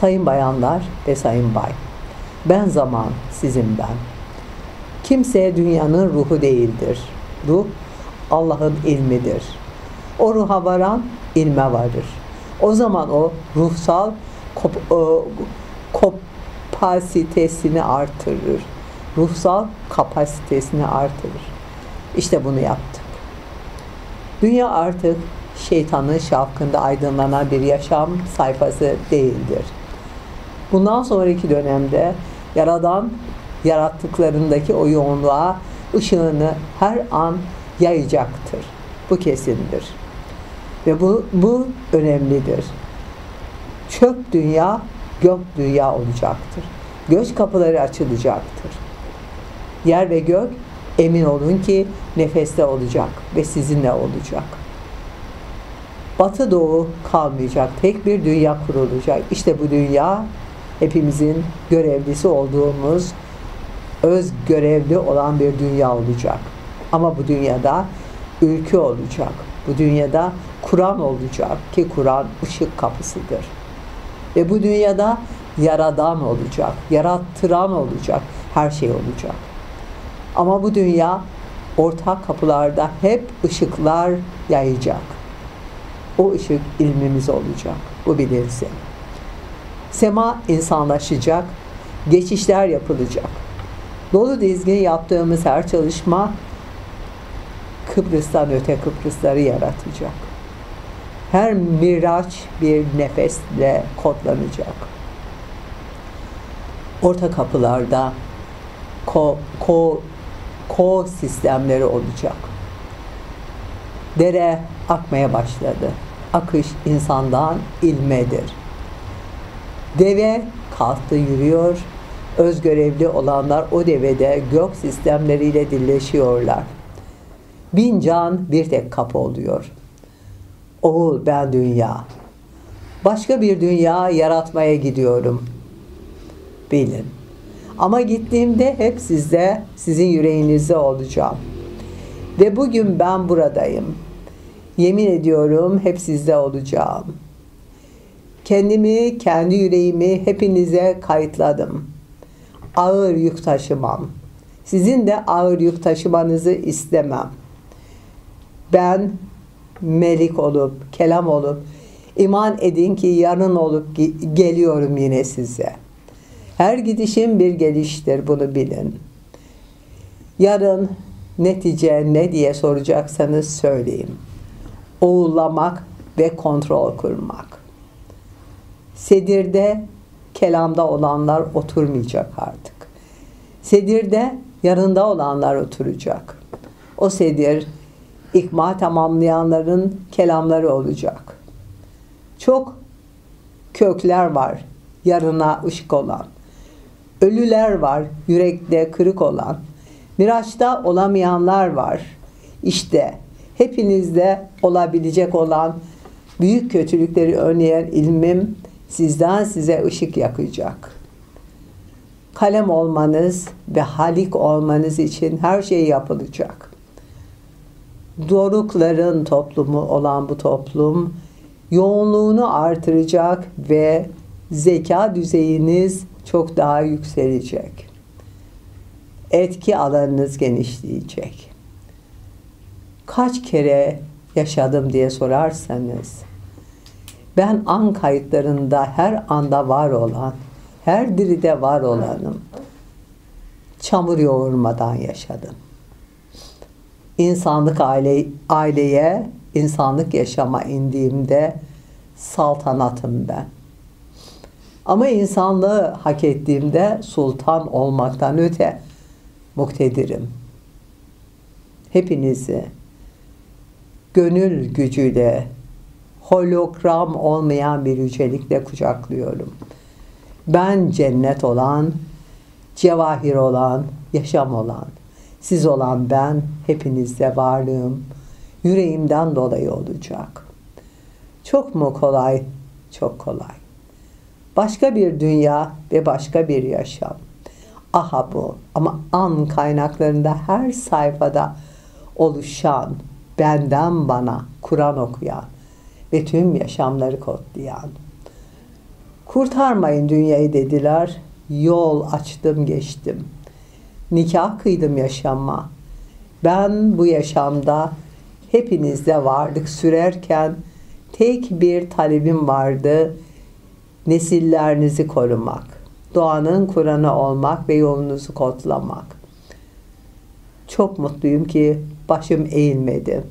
Sayın bayanlar ve sayın bay. Ben zaman, sizin ben. Kimse dünyanın ruhu değildir. Ruh Allah'ın ilmidir. O ruha varan ilme varır. O zaman o ruhsal kop, e, kapasitesini artırır. Ruhsal kapasitesini artırır. İşte bunu yaptık. Dünya artık şeytanın şafkında aydınlanan bir yaşam sayfası değildir. Bundan sonraki dönemde Yaradan yarattıklarındaki o yoğunluğa ışığını her an yayacaktır. Bu kesindir. Ve bu, bu önemlidir. Çöp dünya, gök dünya olacaktır. Göç kapıları açılacaktır. Yer ve gök emin olun ki nefeste olacak ve sizinle olacak. Batı doğu kalmayacak. Tek bir dünya kurulacak. İşte bu dünya hepimizin görevlisi olduğumuz öz görevli olan bir dünya olacak. Ama bu dünyada ülke olacak. Bu dünyada Kur'an olacak ki Kur'an ışık kapısıdır. Ve bu dünyada yaradan olacak, yarattıran olacak, her şey olacak. Ama bu dünya ortak kapılarda hep ışıklar yayacak. O ışık ilmimiz olacak. Bu bilinsin. Sema insanlaşacak, geçişler yapılacak. Dolu dizgin yaptığımız her çalışma Kıbrıs'tan öte Kıbrısları yaratacak. Her miraç bir nefesle kodlanacak. Orta kapılarda ko, ko, ko sistemleri olacak. Dere akmaya başladı. Akış insandan ilmedir. Deve kalktı yürüyor. Öz görevli olanlar o devede gök sistemleriyle dilleşiyorlar. Bin can bir tek kapı oluyor. Oğul ben dünya. Başka bir dünya yaratmaya gidiyorum. Bilin. Ama gittiğimde hep sizde, sizin yüreğinizde olacağım. Ve bugün ben buradayım. Yemin ediyorum hep sizde olacağım. Kendimi, kendi yüreğimi hepinize kayıtladım. Ağır yük taşımam. Sizin de ağır yük taşımanızı istemem. Ben melik olup, kelam olup, iman edin ki yarın olup geliyorum yine size. Her gidişim bir geliştir bunu bilin. Yarın netice ne diye soracaksanız söyleyeyim. Oğullamak ve kontrol kurmak. Sedirde kelamda olanlar oturmayacak artık. Sedirde yanında olanlar oturacak. O sedir ikma tamamlayanların kelamları olacak. Çok kökler var yarına ışık olan. Ölüler var yürekte kırık olan. Miraçta olamayanlar var. İşte hepinizde olabilecek olan büyük kötülükleri önleyen ilmim sizden size ışık yakacak. Kalem olmanız ve halik olmanız için her şey yapılacak. Dorukların toplumu olan bu toplum yoğunluğunu artıracak ve zeka düzeyiniz çok daha yükselecek. Etki alanınız genişleyecek. Kaç kere yaşadım diye sorarsanız ben an kayıtlarında her anda var olan, her diride var olanım. Çamur yoğurmadan yaşadım. İnsanlık aile, aileye, insanlık yaşama indiğimde saltanatım ben. Ama insanlığı hak ettiğimde sultan olmaktan öte muktedirim. Hepinizi gönül gücüyle hologram olmayan bir yücelikle kucaklıyorum. Ben cennet olan, cevahir olan, yaşam olan, siz olan ben, hepinizde varlığım, yüreğimden dolayı olacak. Çok mu kolay? Çok kolay. Başka bir dünya ve başka bir yaşam. Aha bu. Ama an kaynaklarında her sayfada oluşan, benden bana Kur'an okuyan, ve tüm yaşamları kodlayan, Kurtarmayın dünyayı dediler. Yol açtım geçtim. Nikah kıydım yaşama. Ben bu yaşamda hepinizde vardık sürerken tek bir talebim vardı. Nesillerinizi korumak. Doğanın Kur'an'ı olmak ve yolunuzu kodlamak. Çok mutluyum ki başım eğilmedi.